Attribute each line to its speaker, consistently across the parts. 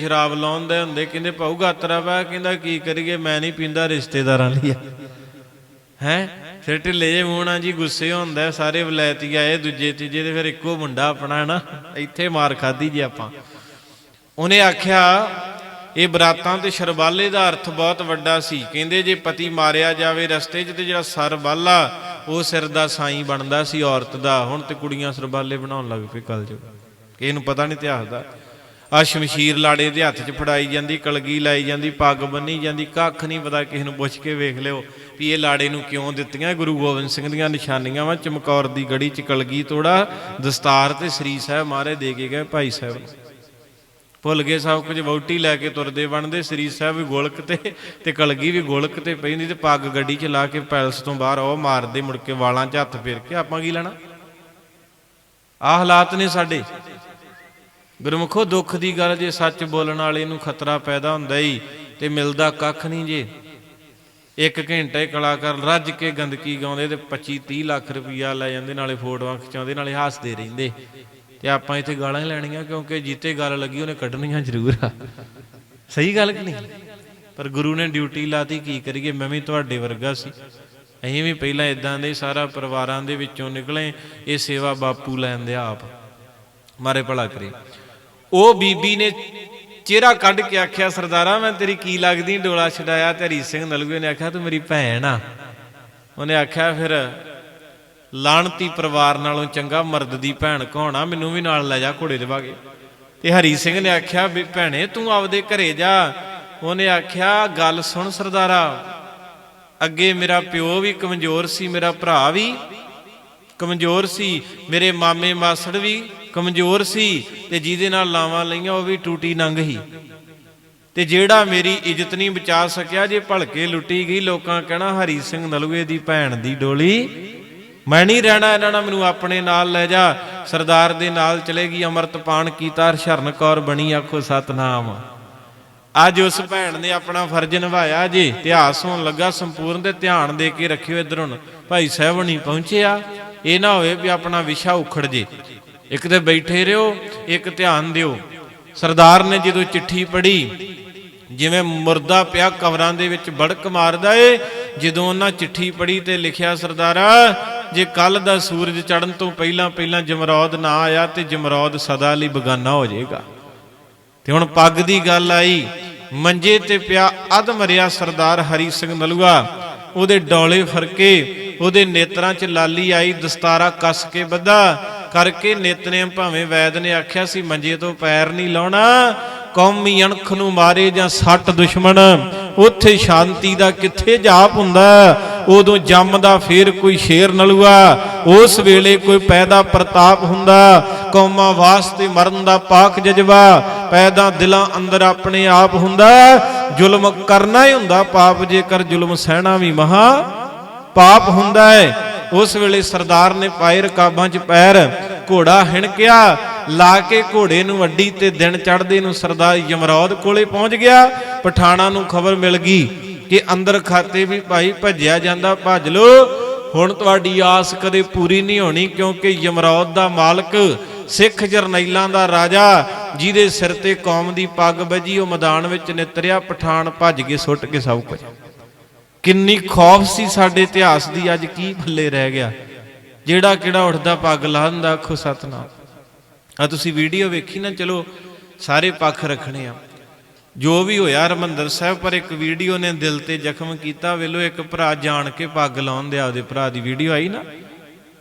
Speaker 1: ਸ਼ਰਾਬ ਲਾਉਂਦੇ ਹੁੰਦੇ, ਕਹਿੰਦੇ ਭਾਊ ਗਾਤਰਾ ਵਾ ਕਹਿੰਦਾ ਕੀ ਕਰੀਏ, ਮੈਂ ਨਹੀਂ ਪੀਂਦਾ, ਰਿਸ਼ਤੇਦਾਰਾਂ ਲਈ ਹੈ? ਫਿਰ ਢਿੱਲੇ ਜੇ ਮੂੰਹ ਜੀ ਗੁੱਸੇ ਹੁੰਦਾ, ਸਾਰੇ ਵਲੈਤੀ ਆਏ, ਦੂਜੇ, ਤੀਜੇ ਤੇ ਫਿਰ ਇੱਕੋ ਮੁੰਡਾ ਆਪਣਾ ਨਾ ਇੱਥੇ ਮਾਰ ਖਾਦੀ ਜੀ ਆਪਾਂ। ਉਹਨੇ ਆਖਿਆ, ਇਹ ਬਰਾਤਾਂ ਤੇ ਸ਼ਰਬਾਲੇ ਦਾ ਅਰਥ ਬਹੁਤ ਵੱਡਾ ਸੀ। ਕਹਿੰਦੇ ਜੇ ਪਤੀ ਮਾਰਿਆ ਜਾਵੇ ਰਸਤੇ 'ਚ ਤੇ ਜਿਹੜਾ ਸਰਬਾਲਾ ਉਹ ਸਿਰ ਦਾ ਸਾਈਂ ਬਣਦਾ ਸੀ ਔਰਤ ਦਾ। ਹੁਣ ਤੇ ਕੁੜੀਆਂ ਸਰਬਾਲੇ ਬਣਾਉਣ ਲੱਗ ਪਏ ਕੱਲ ਜੋ ਕਿ ਇਹਨੂੰ ਪਤਾ ਨਹੀਂ ਇਤਿਹਾਸ ਦਾ ਆ ਸ਼ਮਸ਼ੀਰ ਲਾੜੇ ਦੇ ਹੱਥ 'ਚ ਫੜਾਈ ਜਾਂਦੀ, ਕਲਗੀ ਲਾਈ ਜਾਂਦੀ, ਪੱਗ ਬੰਨੀ ਜਾਂਦੀ, ਕੱਖ ਨਹੀਂ ਪਤਾ ਕਿਸੇ ਨੂੰ ਪੁੱਛ ਕੇ ਵੇਖ ਲਿਓ ਵੀ ਇਹ ਲਾੜੇ ਨੂੰ ਕਿਉਂ ਦਿੱਤੀਆਂ? ਗੁਰੂ ਗੋਬਿੰਦ ਸਿੰਘ ਦੀਆਂ ਨਿਸ਼ਾਨੀਆਂ ਵਾ, ਚਮਕੌਰ ਦੀ ਗੜੀ 'ਚ ਕਲਗੀ ਤੋੜਾ, ਦਸਤਾਰ ਤੇ ਸ੍ਰੀ ਸਾਹਿਬ ਮਾਰੇ ਦੇ ਕੇ ਗਏ ਭਾਈ ਸਾਹਿਬ। ਭੁੱਲ ਗਏ ਸਭ ਕੁਝ, ਵਹੁਟੀ ਲੈ ਕੇ ਤੁਰਦੇ ਬਣਦੇ ਸ੍ਰੀ ਸਾਹਿਬ ਵੀ ਗੋਲਕ ਤੇ ਤੇ ਕਲਗੀ ਵੀ ਗੋਲਕ ਤੇ ਪੈਂਦੀ ਤੇ ਪੱਗ ਗੱਡੀ 'ਚ ਲਾ ਕੇ ਪੈਲਸ ਤੋਂ ਬਾਹਰ ਉਹ ਮਾਰਦੇ ਮੁੜ ਕੇ ਵਾਲਾਂ 'ਚ ਹੱਥ ਫੇਰ ਕੇ, ਆਪਾਂ ਕੀ ਲੈਣਾ? ਆਹ ਹਾਲਾਤ ਨੇ ਸਾਡੇ। ਗੁਰਮੁਖੋ, ਦੁੱਖ ਦੀ ਗੱਲ ਜੇ ਸੱਚ ਬੋਲਣ ਵਾਲੇ ਨੂੰ ਖਤਰਾ ਪੈਦਾ ਹੁੰਦਾ ਹੀ ਤੇ ਮਿਲਦਾ ਕੱਖ ਨਹੀਂ ਜੇ। ਇੱਕ ਘੰਟੇ ਕਲਾਕਾਰ ਰੱਜ ਕੇ ਗੰਦਗੀ ਗਾਉਂਦੇ ਤੇ 25 30 ਲੱਖ ਰੁਪਈਆ ਲੈ ਜਾਂਦੇ, ਨਾਲੇ ਫੋਟੋਆਂ ਖਿਚਾਉਂਦੇ, ਨਾਲੇ ਹੱਸਦੇ ਰਹਿੰਦੇ। ਤੇ ਆਪਾਂ ਇੱਥੇ ਗਾਲਾਂ ਹੀ ਲੈਣੀਆਂ, ਕਿਉਂਕਿ ਜਿੱਤੇ ਗੱਲ ਲੱਗੀ ਉਹਨੇ ਕੱਢਣੀਆਂ ਜ਼ਰੂਰ ਆ। ਸਹੀ ਗੱਲ ਕਿ ਨਹੀਂ? ਪਰ ਗੁਰੂ ਨੇ ਡਿਊਟੀ ਲਾਤੀ, ਕੀ ਕਰੀਏ? ਮੈਂ ਵੀ ਤੁਹਾਡੇ ਵਰਗਾ ਸੀ। ਅਸੀਂ ਵੀ ਪਹਿਲਾਂ ਇਦਾਂ ਦੇ ਸਾਰਾ ਪਰਿਵਾਰਾਂ ਦੇ ਵਿੱਚੋਂ ਨਿਕਲੇ, ਇਹ ਸੇਵਾ ਬਾਪੂ ਲੈਣ ਦੇ ਆਪ। ਮਾਰੇ ਭਲਾ ਕਰੇ। ਉਹ ਬੀਬੀ ਨੇ ਚਿਹਰਾ ਕੱਢ ਕੇ ਆਖਿਆ, ਸਰਦਾਰਾ, ਮੈਂ ਤੇਰੀ ਕੀ ਲੱਗਦੀ? ਡੋਲਾ ਛਡਾਇਆ ਤੇ ਹਰੀ ਸਿੰਘ ਨਲੂਏ ਨੇ ਆਖਿਆ, ਤੂੰ ਮੇਰੀ ਭੈਣ ਆ। ਉਹਨੇ ਆਖਿਆ, ਫਿਰ ਲਾਣਤੀ ਪਰਿਵਾਰ ਨਾਲੋਂ ਚੰਗਾ ਮਰਦ ਦੀ ਭੈਣ ਕਹਾਉਣਾ ਮੈਨੂੰ ਵੀ ਨਾਲ ਲੈ ਜਾ, ਘੋੜੇ ਦੇ ਵਾਗੇ ਤੇ ਹਰੀ ਸਿੰਘ ਨੇ ਆਖਿਆ, ਵੀ ਭੈਣੇ, ਤੂੰ ਆਪਦੇ ਘਰੇ ਜਾ। ਉਹਨੇ ਆਖਿਆ, ਗੱਲ ਸੁਣ ਸਰਦਾਰਾ, ਅੱਗੇ ਮੇਰਾ ਪਿਓ ਵੀ ਕਮਜ਼ੋਰ ਸੀ, ਮੇਰਾ ਭਰਾ ਵੀ ਕਮਜ਼ੋਰ ਸੀ, ਮੇਰੇ ਮਾਮੇ ਮਾਸੜ ਵੀ ਕਮਜ਼ੋਰ ਸੀ ਤੇ ਜਿਹਦੇ ਨਾਲ ਲਾਵਾਂ ਲਈਆਂ, ਉਹ ਵੀ ਟੂਟੀ ਨੰਗ ਹੀ। ਤੇ ਜਿਹੜਾ ਮੇਰੀ ਇੱਜ਼ਤ ਨਹੀਂ ਬਚਾ ਸਕਿਆ, ਜੇ ਭਲਕੇ ਲੁੱਟੀ ਗਈ, ਲੋਕਾਂ ਕਹਿਣਾ, ਹਰੀ ਸਿੰਘ ਨਲੂਏ ਦੀ ਭੈਣ ਦੀ ਡੋਲੀ। ਮੈਂ ਨਹੀਂ ਰਹਿਣਾ ਇਹਨਾਂ ਨਾਲ, ਮੈਨੂੰ ਆਪਣੇ ਨਾਲ ਲੈ ਜਾ। ਸਰਦਾਰ ਦੇ ਨਾਲ ਚਲੇਗੀ ਅੰਮ੍ਰਿਤਪਾਨ ਕੀਤਾ, ਹਰਸ਼ਰਨ ਕੌਰ ਬਣੀ, ਆਖੋ ਸਤਨਾਮ। ਅੱਜ ਉਸ ਭੈਣ ਨੇ ਆਪਣਾ ਫਰਜ਼ ਨਿਭਾਇਆ ਜੀ। ਇਤਿਹਾਸ ਹੋਣ ਲੱਗਾ, ਸੰਪੂਰਨ ਤੇ ਧਿਆਨ ਦੇ ਕੇ ਰੱਖਿਓ ਇਧਰ ਭਾਈ ਸਾਹਿਬ ਨਹੀਂ ਪਹੁੰਚਿਆ। ਇਹ ਨਾ ਹੋਵੇ ਵੀ ਆਪਣਾ ਵਿਸ਼ਾ ਉਖੜ ਜੇ। ਇੱਕ ਤੇ ਬੈਠੇ ਰਹੋ ਇੱਕ ਧਿਆਨ ਦਿਓ। ਸਰਦਾਰ ਨੇ ਜਦੋਂ ਚਿੱਠੀ ਪੜ੍ਹੀ, ਜਿਵੇਂ ਮੁਰਦਾ ਪਿਆ ਕਬਰਾਂ ਦੇ ਵਿੱਚ ਬੜਕ ਮਾਰਦਾ ਏ, ਜਦੋਂ ਉਹਨਾਂ ਚਿੱਠੀ ਪੜ੍ਹੀ ਤੇ ਲਿਖਿਆ, ਸਰਦਾਰਾ, ਜੇ ਕੱਲ ਦਾ ਸੂਰਜ ਚੜਨ ਤੋਂ ਪਹਿਲਾਂ ਪਹਿਲਾਂ ਜਮਰੌਦ ਨਾ ਆਇਆ ਤੇ ਜਮਰੌਦ ਸਦਾ ਲਈ ਬਗਾਨਾ ਹੋ ਜਾਏਗਾ। ਤੇ ਹੁਣ ਪੱਗ ਦੀ ਗੱਲ ਆਈ, ਮੰਜੇ ਤੇ ਪਿਆ ਅਧ ਮਰਿਆ ਸਰਦਾਰ ਹਰੀ ਸਿੰਘ ਨਲੂਆ, ਉਹਦੇ ਡੌਲੇ ਫਰਕੇ, ਉਹਦੇ ਨੇਤਰਾਂ 'ਚ ਲਾਲੀ ਆਈ, ਦਸਤਾਰਾ ਕੱਸ ਕੇ ਬੱਧਾ ਕਰਕੇ ਨਿਤਨੇਮ ਭਾਵੇਂ ਵੈਦ ਨੇ ਆਖਿਆ ਸੀ, ਮੰਜੇ ਤੋਂ ਪੈਰ ਨਹੀਂ ਲਾਉਣਾ। ਕੌਮੀ ਅਣਖ ਨੂੰ ਮਾਰੇ ਜਾਂ ਸੱਟ ਦੁਸ਼ਮਣ, ਉੱਥੇ ਸ਼ਾਂਤੀ ਦਾ ਕਿੱਥੇ ਜਾਪ ਹੁੰਦਾ? ਉਦੋਂ ਜੰਮਦਾ ਫੇਰ ਕੋਈ ਸ਼ੇਰ ਨਲੂਆ ਉਸ ਵੇਲੇ ਕੋਈ ਪੈਦਾ ਪ੍ਰਤਾਪ ਹੁੰਦਾ। ਕੌਮਾਂ ਵਾਸਤੇ ਮਰਨ ਦਾ ਪਾਕ ਜਜ਼ਬਾ, ਪੈਦਾ ਦਿਲਾਂ ਅੰਦਰ ਆਪਣੇ ਆਪ ਹੁੰਦਾ। ਜ਼ੁਲਮ ਕਰਨਾ ਹੀ ਹੁੰਦਾ ਪਾਪ, ਜੇਕਰ ਜ਼ੁਲਮ ਸਹਿਣਾ ਵੀ ਮਹਾ ਪਾਪ ਹੁੰਦਾ ਹੈ। ਉਸ ਵੇਲੇ ਸਰਦਾਰ ਨੇ ਪਾਏ ਰਕਾਬਾਂ 'ਚ ਪੈਰ, ਘੋੜਾ ਹਿਣਕਿਆ, ਲਾ ਕੇ ਘੋੜੇ ਨੂੰ ਅੱਡੀ ਤੇ ਦਿਨ ਚੜਦੇ ਨੂੰ ਸਰਦਾਰ ਯਮਰੌਦ ਕੋਲੇ ਪਹੁੰਚ ਗਿਆ। ਪਠਾਣਾ ਨੂੰ ਖਬਰ ਮਿਲ ਗਈ ਕਿ ਅੰਦਰ ਖਾਤੇ ਵੀ ਭਾਈ ਭੱਜਿਆ ਜਾਂਦਾ, ਭੱਜ ਲੋ ਹੁਣ ਤੁਹਾਡੀ ਆਸ ਕਦੇ ਪੂਰੀ ਨਹੀਂ ਹੋਣੀ ਕਿਉਂਕਿ ਯਮਰੌਦ ਦਾ ਮਾਲਕ ਸਿੱਖ ਜਰਨੈਲਾਂ ਦਾ ਰਾਜਾ, ਜਿਹਦੇ ਸਿਰ ਤੇ ਕੌਮ ਦੀ ਪੱਗ ਵੱਜੀ, ਉਹ ਮੈਦਾਨ ਵਿੱਚ ਨਿਤਰਿਆ ਪਠਾਨ ਭੱਜ ਕੇ ਸੁੱਟ ਕੇ ਸਭ ਕੁਝ। ਕਿੰਨੀ ਖੌਫ ਸੀ ਸਾਡੇ ਇਤਿਹਾਸ ਦੀ, ਅੱਜ ਕੀ ਭੱਲੇ ਰਹਿ ਗਿਆ। ਜਿਹੜਾ ਕਿਹੜਾ ਉੱਠਦਾ ਪੱਗ ਲਾਹੰਦਾ ਆਖੋ ਸਤਨਾਮ। ਆ ਤੁਸੀਂ ਵੀਡੀਓ ਵੇਖੀ ਨਾ, ਚਲੋ ਸਾਰੇ ਪੱਖ ਰੱਖਣੇ ਆ। ਜੋ ਵੀ ਹੋਇਆ ਰਮੰਦਰ ਸਾਹਿਬ, ਪਰ ਇੱਕ ਵੀਡੀਓ ਨੇ ਦਿਲ ਤੇ ਜ਼ਖਮ ਕੀਤਾ। ਵੇਲੋ ਇੱਕ ਭਰਾ ਜਾਣ ਕੇ ਪੱਗ ਲਾਉਣ ਦੇ ਆਪਦੇ ਭਰਾ ਦੀ ਵੀਡੀਓ ਆਈ ਨਾ।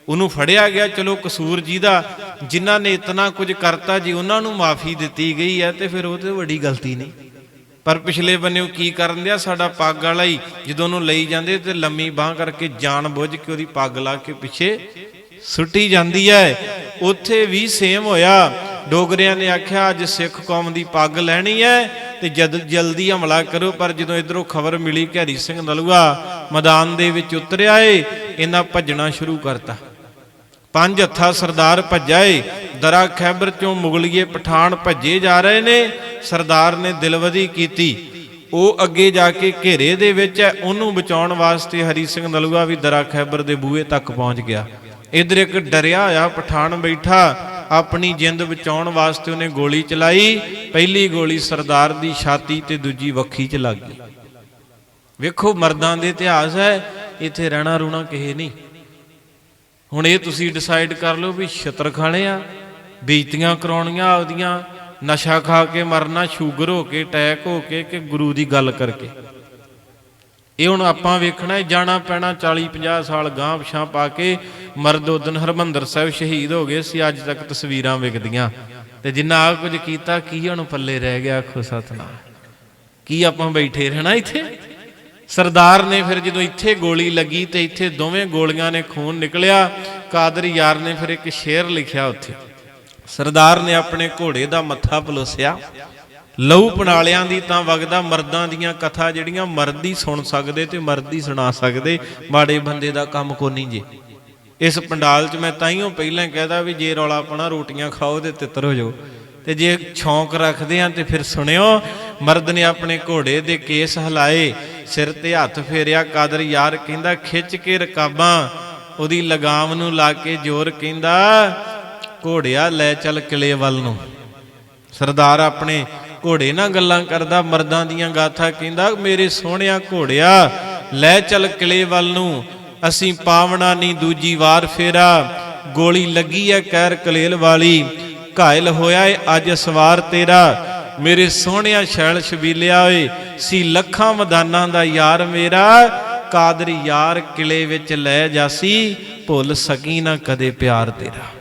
Speaker 1: ਉਹਨੂੰ ਫੜਿਆ ਗਿਆ, ਚਲੋ ਕਸੂਰ ਜੀ ਦਾ ਜਿਨ੍ਹਾਂ ਨੇ ਇਤਨਾ ਕੁਝ ਕਰਤਾ ਜੀ, ਉਹਨਾਂ ਨੂੰ ਮਾਫੀ ਦਿੱਤੀ ਗਈ ਹੈ ਤੇ ਫਿਰ ਉਹ ਤੇ ਵੱਡੀ ਗਲਤੀ ਨਹੀਂ। ਪਰ ਪਿਛਲੇ ਬੰਨੇ ਉਹ ਕੀ ਕਰਨ ਦਿਆ? ਸਾਡਾ ਪੱਗ ਵਾਲਾ ਹੀ ਜਦੋਂ ਉਹਨੂੰ ਲਈ ਜਾਂਦੇ ਤੇ ਲੰਮੀ ਬਾਹ ਕਰਕੇ ਜਾਣ ਬੁੱਝ ਕੇ ਉਹਦੀ ਪੱਗ ਲਾ ਕੇ ਪਿੱਛੇ ਸੁੱਟੀ ਜਾਂਦੀ ਹੈ ਉੱਥੇ ਵੀ ਸੇਮ ਹੋਇਆ। ਡੋਗਰਿਆਂ ਨੇ ਆਖਿਆ, ਅੱਜ ਸਿੱਖ ਕੌਮ ਦੀ ਪੱਗ ਲੈਣੀ ਹੈ ਤੇ ਜਦ ਜਲਦੀ ਹਮਲਾ ਕਰੋ, ਪਰ ਜਦੋਂ ਇਧਰੋਂ ਖਬਰ ਮਿਲੀ ਕਿ ਹਰੀ ਸਿੰਘ ਨਲੂਆ ਮੈਦਾਨ ਦੇ ਵਿੱਚ ਉਤਰਿਆ ਏ, ਇਹਨਾਂ ਭੱਜਣਾ ਸ਼ੁਰੂ ਕਰਤਾ। ਪੰਜ ਹੱਥਾ ਸਰਦਾਰ ਭੱਜਾ ਏ। ਦਰਾ ਖੈਬਰ ਚੋਂ ਮੁਗਲੀਏ ਪਠਾਨ ਭੱਜੇ ਜਾ ਰਹੇ ਨੇ। ਸਰਦਾਰ ਨੇ ਦਿਲਵਦੀ ਕੀਤੀ। ਉਹ ਅੱਗੇ ਜਾ ਕੇ ਘੇਰੇ ਦੇ ਵਿੱਚ ਹੈ। ਉਹਨੂੰ ਬਚਾਉਣ ਵਾਸਤੇ ਹਰੀ ਸਿੰਘ ਨਲੂਆ ਵੀ ਦਰਾ ਖੈਬਰ ਦੇ ਬੂਹੇ ਤੱਕ ਪਹੁੰਚ ਗਿਆ। ਇਧਰ ਇੱਕ ਡਰਿਆ ਹੋਇਆ ਪਠਾਨ ਬੈਠਾ। ਆਪਣੀ ਜਿੰਦ ਬਚਾਉਣ ਵਾਸਤੇ ਉਹਨੇ ਗੋਲੀ ਚਲਾਈ। ਪਹਿਲੀ ਗੋਲੀ ਸਰਦਾਰ ਦੀ ਛਾਤੀ ਤੇ ਦੂਜੀ ਵੱਖੀ 'ਚ ਲੱਗ ਗਈ। ਵੇਖੋ, ਮਰਦਾਂ ਦੇ ਇਤਿਹਾਸ ਹੈ। ਇੱਥੇ ਰਹਿਣਾ ਰੂਣਾ ਕਿਸੇ ਨਹੀਂ। ਹੁਣ ਇਹ ਤੁਸੀਂ ਡਿਸਾਈਡ ਕਰ ਲਓ ਵੀ ਛਤਰ ਖਾਣੇ ਆ। ਬੇਇੱਜ਼ਤੀਆਂ ਕਰਾਉਣੀਆਂ ਆਪਦੀਆਂ ਨਸ਼ਾ ਖਾ ਕੇ ਮਰਨਾ ਸ਼ੂਗਰ ਹੋ ਕੇ ਅਟੈਕ ਹੋ ਕੇ ਕਿ ਗੁਰੂ ਦੀ ਗੱਲ ਕਰਕੇ। ਇਹ ਹੁਣ ਆਪਾਂ ਵੇਖਣਾ ਹੈ, ਜਾਣਾ ਪੈਣਾ 40 50 ਸਾਲ ਗਾਂਹ ਪਛਾਂ ਪਾ ਕੇ ਮਰਦ ਉਦਨ ਹਰਮੰਦਰ ਸਾਹਿਬ ਸ਼ਹੀਦ ਹੋ ਗਏ ਸੀ ਅੱਜ ਤੱਕ ਤਸਵੀਰਾਂ ਵਿਕਦੀਆਂ ਤੇ ਜਿੰਨਾ ਆ ਕੁਝ ਕੀਤਾ ਕੀ ਹੁਣ ਪੱਲੇ ਰਹਿ ਗਿਆ ਆਖੋ ਸਤਨਾਮ। ਕੀ ਆਪਾਂ ਬੈਠੇ ਰਹਿਣਾ ਇੱਥੇ? ਸਰਦਾਰ ਨੇ ਫਿਰ ਜਦੋਂ ਇੱਥੇ ਗੋਲੀ ਲੱਗੀ ਤੇ ਇੱਥੇ ਦੋਵੇਂ ਗੋਲੀਆਂ ਨੇ ਖੂਨ ਨਿਕਲਿਆ ਕਾਦਰ ਯਾਰ ਨੇ ਫਿਰ ਇੱਕ ਸ਼ੇਰ ਲਿਖਿਆ ਉੱਥੇ। ਸਰਦਾਰ ਨੇ ਆਪਣੇ ਘੋੜੇ ਦਾ ਮੱਥਾ ਪਲੋਸਿਆ ਲਹੂ ਪਣਾਲਿਆਂ ਦੀ ਤਾਂ ਵਗਦਾ ਮਰਦਾਂ ਦੀਆਂ ਕਥਾ ਜਿਹੜੀਆਂ ਮਰਦ ਹੀ ਸੁਣ ਸਕਦੇ ਤੇ ਮਰਦ ਹੀ ਸੁਣਾ ਸਕਦੇ, ਮਾੜੇ ਬੰਦੇ ਦਾ ਕੰਮ ਕੋ ਨਹੀਂ ਜੇ। ਇਸ ਪੰਡਾਲ 'ਚ ਮੈਂ ਤਾਈਓ ਪਹਿਲਾਂ ਕਹਿਦਾ ਵੀ ਜੇ ਰੌਲਾ ਪਣਾ ਰੋਟੀਆਂ ਖਾਓ ਤੇ ਤਿੱਤਰ ਹੋ ਜਾਓ। ਤੇ ਜੇ ਸ਼ੌਂਕ ਰੱਖਦੇ ਆ ਤੇ ਫਿਰ ਸੁਣਿਓ, ਮਰਦ ਨੇ ਆਪਣੇ ਘੋੜੇ ਦੇ ਕੇਸ ਹਿਲਾਏ, ਸਿਰ ਤੇ ਹੱਥ ਫੇਰਿਆ, ਕਾਦਰ ਯਾਰ ਕਹਿੰਦਾ ਖਿੱਚ ਕੇ ਰਕਾਬਾਂ, ਉਹਦੀ ਲਗਾਮ ਨੂੰ ਲਾ ਕੇ ਜ਼ੋਰ ਕਹਿੰਦਾ ਘੋੜਿਆ ਲੈ ਚੱਲ ਕਿਲੇ ਵੱਲ ਨੂੰ। ਸਰਦਾਰ ਆਪਣੇ ਘੋੜੇ ਨਾਲ ਗੱਲਾਂ ਕਰਦਾ, ਮਰਦਾਂ ਦੀਆਂ ਗਾਥਾ ਕਹਿੰਦਾ, ਮੇਰੇ ਸੋਹਣਿਆ ਘੋੜਿਆ, ਲੈ ਚੱਲ ਕਿਲੇ ਵੱਲ ਨੂੰ। ਅਸੀਂ ਪਾਵਣਾ ਨਹੀਂ ਦੂਜੀ ਵਾਰ ਫੇਰਾ। ਗੋਲੀ ਲੱਗੀ ਐ ਕੈਰ ਕਲੇਲ ਵਾਲੀ। ਘਾਇਲ ਹੋਇਆ ਏ ਅੱਜ ਸਵਾਰ ਤੇਰਾ। ਮੇਰੇ ਸੋਹਣਿਆ ਸ਼ੈਲ ਛਬੀਲਿਆ ਓਏ ਸੀ ਲੱਖਾਂ ਮਦਾਨਾਂ ਦਾ ਯਾਰ ਮੇਰਾ। ਕਾਦਰ ਯਾਰ ਕਿਲੇ ਵਿੱਚ ਲੈ ਜਾਸੀ। ਭੁੱਲ ਸਕੀ ਨਾ ਕਦੇ ਪਿਆਰ ਤੇਰਾ।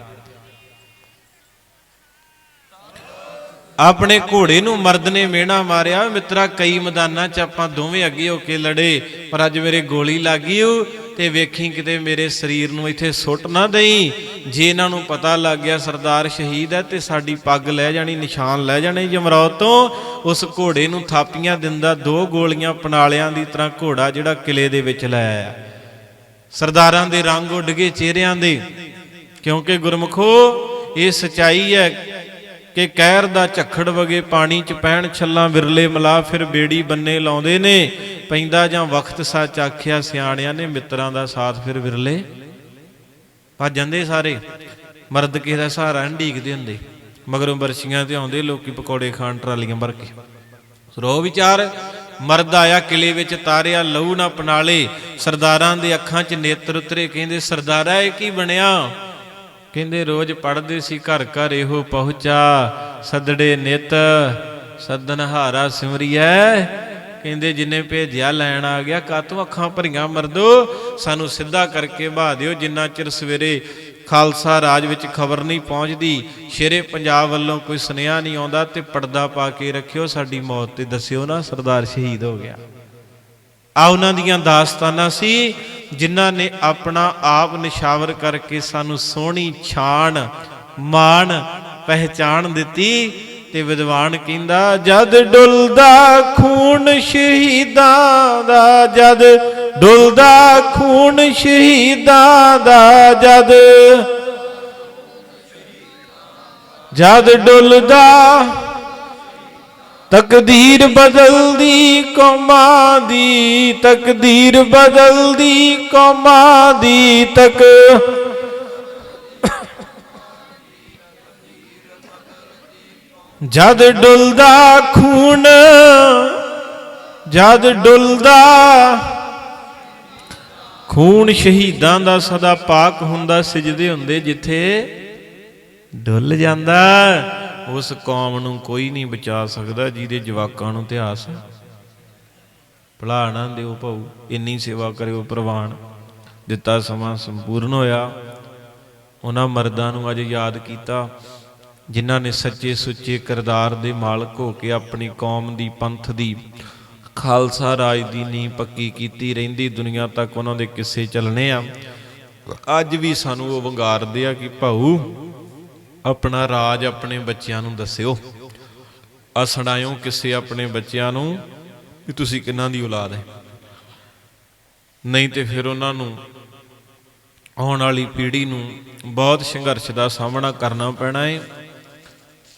Speaker 1: ਆਪਣੇ ਘੋੜੇ ਨੂੰ ਮਰਦ ਨੇ ਮਿਹਣਾ ਮਾਰਿਆ, ਮਿੱਤਰਾ, ਕਈ ਮੈਦਾਨਾਂ 'ਚ ਆਪਾਂ ਦੋਵੇਂ ਅੱਗੇ ਹੋ ਕੇ ਲੜੇ, ਪਰ ਅੱਜ ਮੇਰੇ ਗੋਲੀ ਲੱਗੀ ਓ ਤੇ ਵੇਖੀ ਕਿਤੇ ਮੇਰੇ ਸਰੀਰ ਨੂੰ ਇੱਥੇ ਸੁੱਟ ਨਾ ਦੇਈ। ਜੇ ਇਹਨਾਂ ਨੂੰ ਪਤਾ ਲੱਗ ਗਿਆ ਸਰਦਾਰ ਸ਼ਹੀਦ ਹੈ ਤੇ ਸਾਡੀ ਪੱਗ ਲੈ ਜਾਣੀ, ਨਿਸ਼ਾਨ ਲੈ ਜਾਣੇ ਜਮਰੌਤ ਤੋਂ, ਉਸ ਘੋੜੇ ਨੂੰ ਥਾਪੀਆਂ ਦਿੰਦਾ ਦੋ ਗੋਲੀਆਂ ਪਨਾਲਿਆਂ ਦੀ ਤਰ੍ਹਾਂ ਘੋੜਾ ਜਿਹੜਾ ਕਿਲੇ ਦੇ ਵਿੱਚ ਲੈ ਆਇਆ। ਸਰਦਾਰਾਂ ਦੇ ਰੰਗ ਉੱਡ ਗਏ ਚਿਹਰਿਆਂ ਦੇ, ਕਿਉਂਕਿ ਗੁਰਮਖੋ, ਇਹ ਸਚਾਈ ਹੈ ਕਿ ਕਹਿਰ ਦਾ ਝੱਖੜ ਵਗੇ ਪਾਣੀ ਚ ਪੈਣ ਛੱਲਾਂ ਵਿਰਲੇ ਮਲਾ ਫਿਰ ਬੇੜੀ ਬੰਨੇ ਲਾਉਂਦੇ ਨੇ। ਪੈਂਦਾ ਜਾਂ ਵਕਤ ਸੱਚ ਆਖਿਆ ਸਿਆਣਿਆਂ ਨੇ, ਮਿੱਤਰਾਂ ਦਾ ਸਾਥ ਫਿਰ ਵਿਰਲੇ। ਭੱਜ ਜਾਂਦੇ ਸਾਰੇ। ਮਰਦ ਕਿਸੇ ਦਾ ਸਹਾਰਾ ਨਹੀਂ ਢੀਕਦੇ ਹੁੰਦੇ। ਮਗਰੋਂ ਬਰਸ਼ੀਆਂ ਤੇ ਆਉਂਦੇ ਲੋਕੀ ਪਕੌੜੇ ਖਾਣ ਟਰਾਲੀਆਂ ਭਰ ਕੇ। ਰੋ ਵਿਚਾਰ, ਮਰਦ ਆਇਆ ਕਿਲੇ ਵਿੱਚ ਤਾਰਿਆ, ਲਹੂ ਨਾ ਪਨਾਲੇ। ਸਰਦਾਰਾਂ ਦੇ ਅੱਖਾਂ 'ਚ ਨੇਤਰ ਉਤਰੇ, ਕਹਿੰਦੇ, ਸਰਦਾਰਾ, ਇਹ ਕੀ ਬਣਿਆ? ਕਹਿੰਦੇ, ਰੋਜ਼ ਪੜਦੇ ਸੀ ਘਰ ਘਰ ਇਹੋ ਪਹੁੰਚਾ, ਸਦੜੇ ਨਿਤ ਸਦਨ ਹਾਰਾ ਸਿਮਰਿਐ। ਕਹਿੰਦੇ, ਜਿੰਨੇ ਭੇਜਿਆ ਲੈਣ ਆ ਗਿਆ ਕਾਤੋਂ ਅੱਖਾਂ ਭਰੀਆਂ ਮਰਦੋ? ਸਾਨੂੰ ਸਿੱਧਾ ਕਰਕੇ ਬਹਾ ਦਿਓ, ਜਿੰਨਾ ਚਿਰ ਸਵੇਰੇ ਖਾਲਸਾ ਰਾਜ ਵਿੱਚ ਖਬਰ ਨਹੀਂ ਪਹੁੰਚਦੀ। ਸ਼ੇਰੇ ਪੰਜਾਬ ਵੱਲੋਂ ਕੋਈ ਸੁਨੇਹਾ ਨਹੀਂ ਆਉਂਦਾ ਤੇ ਪਰਦਾ ਪਾ ਕੇ ਰੱਖਿਓ, ਸਾਡੀ ਮੌਤ ਤੇ ਦੱਸਿਓ ਨਾ, ਸਰਦਾਰ ਸ਼ਹੀਦ ਹੋ ਗਿਆ। ਆ ਉਹਨਾਂ ਦੀਆਂ ਦਾਸਤਾਨਾਂ ਸੀ, ਜਿਨ੍ਹਾਂ ਨੇ ਆਪਣਾ ਆਪ ਨਿਸ਼ਾਵਰ ਕਰਕੇ ਸਾਨੂੰ ਸੋਹਣੀ ਛਾਣ, ਮਾਣ ਪਹਿਚਾਣ ਦਿੱਤੀ ਤੇ ਵਿਦਵਾਨ ਕਹਿੰਦਾ, ਜਦ ਡੁੱਲਦਾ ਖੂਨ ਸ਼ਹੀਦਾਂ ਦਾ, ਜਦ ਡੁੱਲਦਾ ਖੂਨ ਸ਼ਹੀਦਾਂ ਦਾ, ਜਦ ਜਦ ਡੁੱਲਦਾ ਤਕਦੀਰ ਬਦਲਦੀ ਕੌਮਾਂ ਦੀ, ਤਕਦੀਰ ਬਦਲਦੀ ਕੌਮਾਂ ਦੀ ਤਕ। ਜਦ ਡੁੱਲਦਾ ਖੂਨ, ਜਦ ਡੁੱਲਦਾ ਖੂਨ, ਸ਼ਹੀਦਾਂ ਦਾ ਸਦਾ ਪਾਕ ਹੁੰਦਾ, ਸਜਦੇ ਹੁੰਦੇ ਜਿੱਥੇ ਡੁੱਲ ਜਾਂਦਾ। ਉਸ ਕੌਮ ਨੂੰ ਕੋਈ ਨਹੀਂ ਬਚਾ ਸਕਦਾ ਜਿਹਦੇ ਜਵਾਕਾਂ ਨੂੰ ਇਤਿਹਾਸ ਭਲਾ ਨਾ ਦਿਓ ਭਾਉ ਇੰਨੀ ਸੇਵਾ ਕਰਿਓ ਪ੍ਰਵਾਨ। ਦਿੱਤਾ ਸਮਾਂ ਸੰਪੂਰਨ ਹੋਇਆ। ਉਹਨਾਂ ਮਰਦਾਂ ਨੂੰ ਅੱਜ ਯਾਦ ਕੀਤਾ, ਜਿਨ੍ਹਾਂ ਨੇ ਸੱਚੇ ਸੁੱਚੇ ਕਿਰਦਾਰ ਦੇ ਮਾਲਕ ਹੋ ਕੇ ਆਪਣੀ ਕੌਮ ਦੀ ਪੰਥ ਦੀ ਖਾਲਸਾ ਰਾਜ ਦੀ ਨੀਂਹ ਪੱਕੀ ਕੀਤੀ ਰਹਿੰਦੀ ਦੁਨੀਆ ਤੱਕ ਉਹਨਾਂ ਦੇ ਕਿੱਸੇ ਚੱਲਣੇ ਆ। ਅੱਜ ਵੀ ਸਾਨੂੰ ਉਹ ਵੰਗਾਰਦੇ ਆ ਕਿ ਭਾਊ ਆਪਣਾ ਰਾਜ ਆਪਣੇ ਬੱਚਿਆਂ ਨੂੰ ਦੱਸਿਓ। ਅਸਣਾਇਓ ਕਿਸੇ ਆਪਣੇ ਬੱਚਿਆਂ ਨੂੰ ਵੀ ਤੁਸੀਂ ਕਿੰਨਾਂ ਦੀ ਔਲਾਦ ਹੈ। ਨਹੀਂ ਤੇ ਫਿਰ ਉਹਨਾਂ ਨੂੰ ਆਉਣ ਵਾਲੀ ਪੀੜ੍ਹੀ ਨੂੰ ਬਹੁਤ ਸੰਘਰਸ਼ ਦਾ ਸਾਹਮਣਾ ਕਰਨਾ ਪੈਣਾ ਹੈ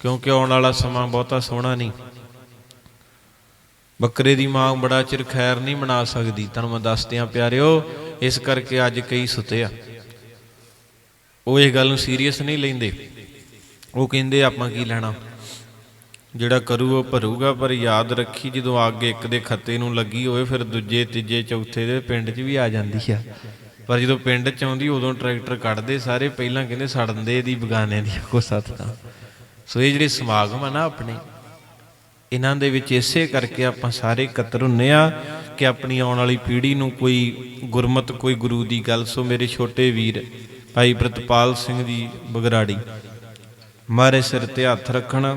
Speaker 1: ਕਿਉਂਕਿ ਆਉਣ ਵਾਲਾ ਸਮਾਂ ਬਹੁਤਾ ਸੋਹਣਾ ਨਹੀਂ। ਬੱਕਰੇ ਦੀ ਮਾਂ ਬੜਾ ਚਿਰ ਖੈਰ ਨਹੀਂ ਮਨਾ ਸਕਦੀ, ਤੁਹਾਨੂੰ ਮੈਂ ਦੱਸਦਿਆਂ ਪਿਆਰਿਓ, ਇਸ ਕਰਕੇ ਅੱਜ ਕਈ ਸੁੱਤੇ ਆ। ਉਹ ਇਹ ਗੱਲ ਨੂੰ ਸੀਰੀਅਸ ਨਹੀਂ ਲੈਂਦੇ। ਉਹ ਕਹਿੰਦੇ ਆਪਾਂ ਕੀ ਲੈਣਾ? ਜਿਹੜਾ ਕਰੂ ਉਹ ਭਰੂਗਾ, ਪਰ ਯਾਦ ਰੱਖੀ ਜਦੋਂ ਅੱਗ ਇੱਕ ਦੇ ਖੱਤੇ ਨੂੰ ਲੱਗੀ ਹੋਵੇ, ਫਿਰ ਦੂਜੇ, ਤੀਜੇ, ਚੌਥੇ ਦੇ ਪਿੰਡ 'ਚ ਵੀ ਆ ਜਾਂਦੀ ਆ। ਪਰ ਜਦੋਂ ਪਿੰਡ 'ਚ ਆਉਂਦੀ, ਉਦੋਂ ਟਰੈਕਟਰ ਕੱਢਦੇ ਸਾਰੇ, ਪਹਿਲਾਂ ਕਹਿੰਦੇ ਸੜਨ ਦੇ ਦੀ ਬਗਾਨਿਆਂ ਦੀ ਕੋ ਸੱਤ ਤਾਂ। ਸੋ ਇਹ ਜਿਹੜੇ ਸਮਾਗਮ ਆ ਨਾ ਆਪਣੇ, ਇਹਨਾਂ ਦੇ ਵਿੱਚ ਇਸੇ ਕਰਕੇ ਆਪਾਂ ਸਾਰੇ ਇਕੱਤਰ ਹੁੰਨੇ ਆ ਕਿ ਆਪਣੀ ਆਉਣ ਵਾਲੀ ਪੀੜ੍ਹੀ ਨੂੰ ਕੋਈ ਗੁਰਮਤ, ਕੋਈ ਗੁਰੂ ਦੀ ਗੱਲ। ਸੋ ਮੇਰੇ ਛੋਟੇ ਵੀਰ, ਭਾਈ ਪ੍ਰਤਪਾਲ ਸਿੰਘ ਜੀ ਬਗਰਾੜੀ ਮਾਰੇ ਸਿਰ ਤੇ ਹੱਥ ਰੱਖਣ।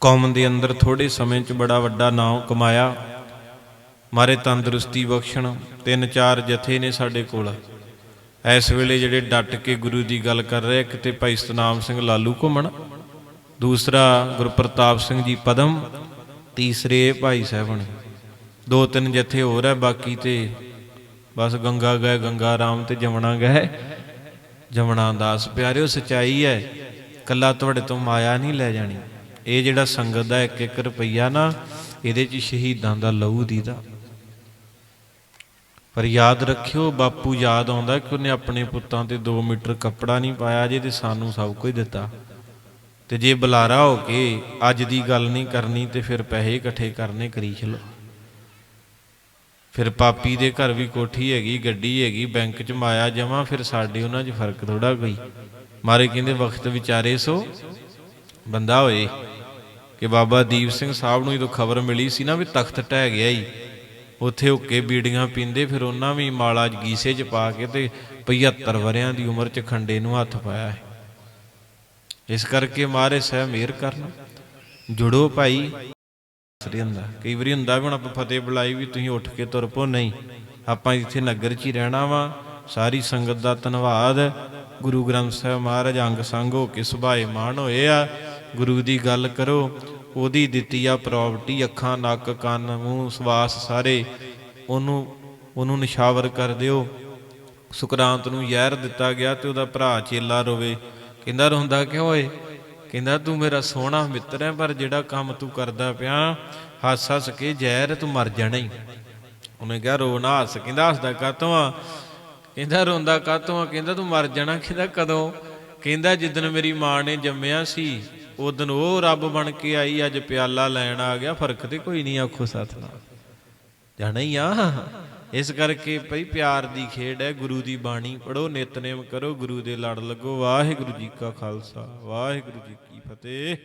Speaker 1: ਕੌਮ ਦੇ ਅੰਦਰ ਥੋੜੇ ਸਮੇਂ 'ਚ ਬੜਾ ਵੱਡਾ ਨਾਮ ਕਮਾਇਆ। ਮਾਰੇ ਤੰਦਰੁਸਤੀ ਬਖਸ਼ਣ। ਤਿੰਨ ਚਾਰ ਜਥੇ ਨੇ ਸਾਡੇ ਕੋਲ। ਇਸ ਵੇਲੇ ਜਿਹੜੇ ਡਟ ਕੇ ਗੁਰੂ ਦੀ ਗੱਲ ਕਰ ਰਹੇ, ਇੱਕ ਤੇ ਭਾਈ ਸਤਨਾਮ ਸਿੰਘ ਲਾਲੂ ਘੁੰਮਣ, ਦੂਸਰਾ ਗੁਰਪ੍ਰਤਾਪ ਸਿੰਘ ਜੀ ਪਦਮ, ਤੀਸਰੇ ਭਾਈ ਸਾਹਿਬਣ ਦੋ ਤਿੰਨ ਜਥੇ ਹੋਰ ਹੈ, ਬਾਕੀ ਤੇ ਬਸ ਗੰਗਾ ਗਏ ਗੰਗਾ ਰਾਮ ਤੇ ਜਮਣਾ ਗਏ ਜਮਣਾ ਦਾਸ, ਪਿਆਰਿਓ ਸਚਾਈ ਹੈ, ਕੱਲਾ ਤੁਹਾਡੇ ਤੋਂ ਮਾਇਆ ਨਹੀਂ ਲੈ ਜਾਣੀ। ਇਹ ਜਿਹੜਾ ਸੰਗਤ ਦਾ ਇੱਕ ਇੱਕ ਰੁਪਈਆ ਨਾ, ਇਹਦੇ ਚ ਸ਼ਹੀਦਾਂ ਦਾ ਲਹੂ ਦੀਦਾ। ਪਰ ਯਾਦ ਰੱਖਿਓ, ਬਾਪੂ ਯਾਦ ਆਉਂਦਾ ਕਿ ਉਹਨੇ ਆਪਣੇ ਪੁੱਤਾਂ ਤੇ 2 ਮੀਟਰ ਕੱਪੜਾ ਨਹੀਂ ਪਾਇਆ, ਜੇ ਤੇ ਸਾਨੂੰ ਸਭ ਕੁਝ ਦਿੱਤਾ। ਤੇ ਜੇ ਬੁਲਾਰਾ ਹੋ ਕੇ ਅੱਜ ਦੀ ਗੱਲ ਨਹੀਂ ਕਰਨੀ, ਤੇ ਫਿਰ ਪੈਸੇ ਇਕੱਠੇ ਕਰਨੇ ਕਰੀ ਚਲੋ ਫਿਰ ਪਾਪੀ ਦੇ ਘਰ ਵੀ ਕੋਠੀ ਹੈਗੀ, ਗੱਡੀ ਹੈਗੀ, ਬੈਂਕ 'ਚ ਮਾਇਆ ਜਮਾ, ਫਿਰ ਸਾਡੇ ਉਹਨਾਂ 'ਚ ਫ਼ਰਕ ਥੋੜਾ ਕੋਈ। ਮਾਰੇ ਕਹਿੰਦੇ, ਵਕਤ ਵਿਚਾਰੇ ਸੋ। ਬੰਦਾ ਹੋਏ ਕਿ ਬਾਬਾ ਦੀਪ ਸਿੰਘ ਸਾਹਿਬ ਨੂੰ ਜਦੋਂ ਖਬਰ ਮਿਲੀ ਸੀ ਨਾ ਵੀ ਤਖਤ ਟਹਿ ਗਿਆ ਹੀ ਉੱਥੇ ਹੁੱਕੇ ਬੀੜੀਆਂ ਪੀਂਦੇ, ਫਿਰ ਉਹਨਾਂ ਵੀ ਮਾਲਾ ਗੀਸੇ 'ਚ ਪਾ ਕੇ ਤੇ 75 ਵਰਿਆਂ ਦੀ ਉਮਰ 'ਚ ਖੰਡੇ ਨੂੰ ਹੱਥ ਪਾਇਆ ਹੈ ਇਸ ਕਰਕੇ ਮਾਰੇ ਸਹਿ ਮਿਹਰ ਕਰਨ। ਜੁੜੋ ਭਾਈ। ਸਰੀ ਹੁੰਦਾ ਕਈ ਵਾਰੀ ਹੁੰਦਾ ਵੀ ਹੁਣ ਆਪਾਂ ਫਤਿਹ ਬੁਲਾਈ ਵੀ ਤੁਸੀਂ ਉੱਠ ਕੇ ਤੁਰ ਪੋ ਨਹੀਂ। ਆਪਾਂ ਇੱਥੇ ਨਗਰ 'ਚ ਹੀ ਰਹਿਣਾ ਵਾ। ਸਾਰੀ ਸੰਗਤ ਦਾ ਧੰਨਵਾਦ। ਗੁਰੂ ਗ੍ਰੰਥ ਸਾਹਿਬ ਮਹਾਰਾਜ ਅੰਗ ਸੰਗ ਹੋ ਕੇ ਸੁਭਾਏ ਮਾਨ ਹੋਏ ਆ। ਗੁਰੂ ਦੀ ਗੱਲ ਕਰੋ, ਉਹਦੀ ਦਿੱਤੀ ਆ ਪ੍ਰਾਪਰਟੀ, ਅੱਖਾਂ, ਨੱਕ, ਕੰਨ, ਮੂੰਹ, ਸਵਾਸ ਸਾਰੇ। ਉਹਨੂੰ ਉਹਨੂੰ ਨਿਸ਼ਾਵਰ ਕਰ ਦਿਓ। ਸੁਕਰਾਂਤ ਨੂੰ ਜ਼ਹਿਰ ਦਿੱਤਾ ਗਿਆ ਤੇ ਉਹਦਾ ਭਰਾ ਚੇਲਾ ਰੋਵੇ। ਕਹਿੰਦਾ ਰੋਂਦਾ ਕਿਉਂ ਓਏ? ਕਹਿੰਦਾ, ਤੂੰ ਮੇਰਾ ਸੋਹਣਾ ਮਿੱਤਰ ਹੈ, ਪਰ ਜਿਹੜਾ ਕੰਮ ਤੂੰ ਕਰਦਾ ਪਿਆ, ਹੱਸ ਹੱਸ ਕੇ ਜ਼ਹਿਰ ਤੂੰ ਮਰ ਜਾਣਾ ਹੀ। ਉਹਨੇ ਕਿਹਾ, ਰੋ ਨਾ ਹੱਸ। ਕਹਿੰਦਾ, ਹੱਸਦਾ ਕਾਤੋਂ ਆ? ਕਹਿੰਦਾ, ਰੋਂਦਾ ਕਾਤੋਂ ਆ? ਕਹਿੰਦਾ, ਤੂੰ ਮਰ ਜਾਣਾ। ਕਹਿੰਦਾ, ਕਦੋਂ? ਕਹਿੰਦਾ, ਜਿੱਦਣ ਮੇਰੀ ਮਾਂ ਨੇ ਜੰਮਿਆ ਸੀ ਉਦੋਂ ਉਹ ਰੱਬ ਬਣ ਕੇ ਆਈ, ਅੱਜ ਪਿਆਲਾ ਲੈਣ ਆ ਗਿਆ, ਫ਼ਰਕ ਤੇ ਕੋਈ ਨਹੀਂ ਆਖੋ, ਸਤਨਾਮ। ਜਾਣਾ ਹੀ ਆ। ਇਸ ਕਰਕੇ ਭਈ ਪਿਆਰ ਦੀ ਖੇਡ ਹੈ, ਗੁਰੂ ਦੀ ਬਾਣੀ ਪੜੋ ਨਿਤਨੇਮ ਕਰੋ, ਗੁਰੂ ਦੇ ਲੜ ਲੱਗੋ। ਵਾਹਿਗੁਰੂ ਜੀ ਕਾ ਖਾਲਸਾ, ਵਾਹਿਗੁਰੂ ਜੀ ਕੀ ਫਤਿਹ।